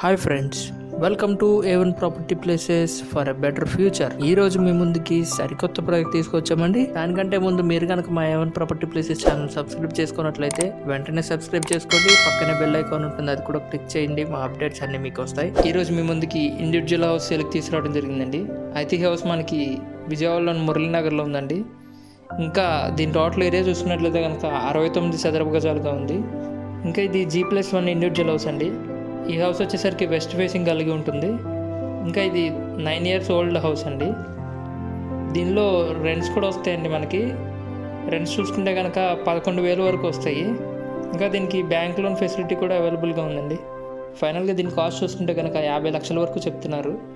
Hi friends welcome to A one property places for a better future ఈ రోజు మీ ముందుకి సరికొత్త ప్రాజెక్ట్ తీసుకొచ్చామండి. దానికంటే ముందు మీరు కనుక మా A one property places channel subscribe చేసుకున్నట్లయితే వెంటనే సబ్స్క్రైబ్ చేసుకోండి. పక్కనే బెల్ ఐకాన్ ఉంటుంది అది కూడా క్లిక్ చేయండి. మా అప్డేట్స్ అన్ని మీకు వస్తాయి. ఈ రోజు మీ ముందుకి ఇండివిజువల్ హౌస్ సేల్కి తీసుకురావడం జరిగిందండి. ఐటీ హౌస్ మనకి విజయవాడలోని మురళీనగర్లో ఉందండి. ఇంకా దీని టోటల్ ఏరియా చూసుకున్నట్లయితే కనుక అరవై తొమ్మిది చదరపు గజాలుగా ఉంది. ఇంకా ఇది G plus one individual house అండి. ఈ హౌస్ వచ్చేసరికి వెస్ట్ ఫేసింగ్ కలిగి ఉంటుంది. ఇంకా ఇది నైన్ ఇయర్స్ ఓల్డ్ హౌస్ అండి. దీనిలో రెంట్స్ కూడా వస్తాయండి మనకి. రెంట్స్ చూసుకుంటే కనుక పదకొండు వేలు వరకు వస్తాయి. ఇంకా దీనికి బ్యాంక్ లోన్ ఫెసిలిటీ కూడా అవైలబుల్గా ఉందండి. ఫైనల్గా దీని కాస్ట్ చూసుకుంటే కనుక యాభై లక్షల వరకు చెప్తున్నారు.